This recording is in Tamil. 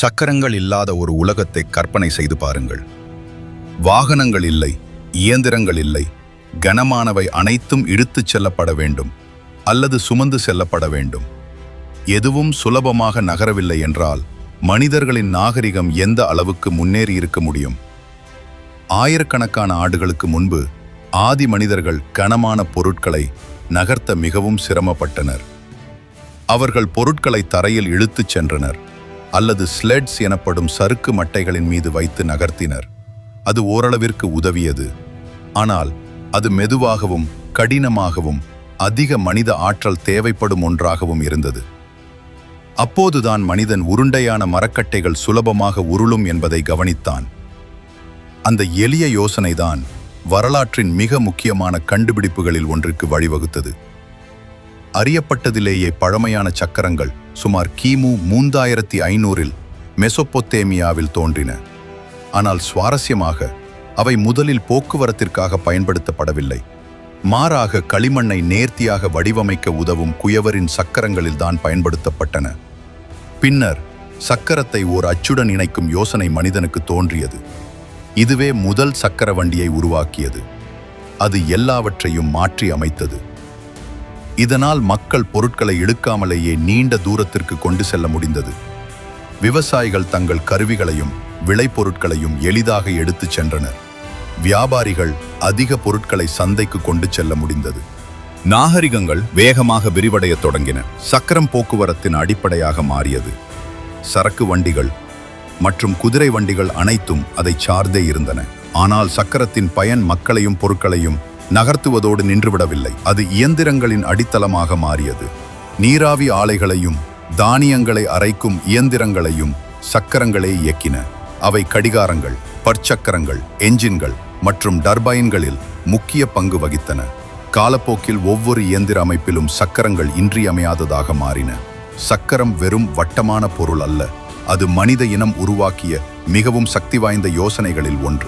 சக்கரங்கள் இல்லாத ஒரு உலகத்தை கற்பனை செய்து பாருங்கள். வாகனங்கள் இல்லை இயந்திரங்கள் இல்லை கனமானவை அனைத்தும் இழுத்துச் செல்லப்பட வேண்டும் அல்லது சுமந்து செல்லப்பட வேண்டும். எதுவும் சுலபமாக நகரவில்லை என்றால் மனிதர்களின் நாகரிகம் எந்த அளவுக்கு முன்னேறி இருக்க முடியும்? ஆயிரக்கணக்கான ஆண்டுகளுக்கு முன்பு ஆதி மனிதர்கள் கனமான பொருட்களை நகர்த்த மிகவும் சிரமப்பட்டனர். அவர்கள் பொருட்களை தரையில் இழுத்துச் சென்றனர். அல்லது ஸ்லெட்ஸ் எனப்படும் சறுக்கு மட்டைகளின் மீது வைத்து நகர்த்தினர். அது ஓரளவிற்கு உதவியது. ஆனால் அது மெதுவாகவும் கடினமாகவும் அதிக மனித ஆற்றல் தேவைப்படும் ஒன்றாகவும் இருந்தது. அப்போதுதான் மனிதன் உருண்டையான மரக்கட்டைகள் சுலபமாக உருளும் என்பதை கவனித்தான். அந்த எளிய யோசனைதான் வரலாற்றின் மிக முக்கியமான கண்டுபிடிப்புகளில் ஒன்றுக்கு வழிவகுத்தது. அறியப்பட்டதிலேயே பழமையான சக்கரங்கள் சுமார் கிமு மூந்தாயிரத்தி ஐநூறில் மெசொப்பொத்தேமியாவில் தோன்றின. ஆனால் சுவாரஸ்யமாக அவை முதலில் போக்குவரத்திற்காக பயன்படுத்தப்படவில்லை. மாறாக களிமண்ணை நேர்த்தியாக வடிவமைக்க உதவும் குயவரின் சக்கரங்களில்தான் பயன்படுத்தப்பட்டன. பின்னர் சக்கரத்தை ஓர் அச்சுடன் இணைக்கும் யோசனை மனிதனுக்கு தோன்றியது. இதுவே முதல் சக்கர வண்டியை உருவாக்கியது. அது எல்லாவற்றையும் மாற்றி அமைத்தது. இதனால் மக்கள் பொருட்களை இழுக்காமலேயே நீண்ட தூரத்திற்கு கொண்டு செல்ல முடிந்தது. விவசாயிகள் தங்கள் கருவிகளையும் விளைபொருட்களையும் எளிதாக எடுத்துச் சென்றனர். வியாபாரிகள் அதிக பொருட்களை சந்தைக்கு கொண்டு செல்ல முடிந்தது. நாகரிகங்கள் வேகமாக விரிவடையத் தொடங்கின. சக்கரம் போக்குவரத்தின் அடிப்படையாக மாறியது. சரக்கு வண்டிகள் மற்றும் குதிரை வண்டிகள் அனைத்தும் அதை சார்ந்தே இருந்தன. ஆனால் சக்கரத்தின் பயன் மக்களையும் பொருட்களையும் நகர்த்துவதோடு நின்றுவிடவில்லை. அது இயந்திரங்களின் அடித்தளமாக மாறியது. நீராவி ஆலைகளையும் தானியங்களை அரைக்கும் இயந்திரங்களையும் சக்கரங்களே இயக்கின. அவை கடிகாரங்கள் பற்சக்கரங்கள் என்ஜின்கள் மற்றும் டர்பைன்களில் முக்கிய பங்கு வகித்தன. காலப்போக்கில் ஒவ்வொரு இயந்திர அமைப்பிலும் சக்கரங்கள் இன்றியமையாததாக மாறின. சக்கரம் வெறும் வட்டமான பொருள் அல்ல. அது மனித இனம் உருவாக்கிய மிகவும் சக்தி வாய்ந்த யோசனைகளில் ஒன்று.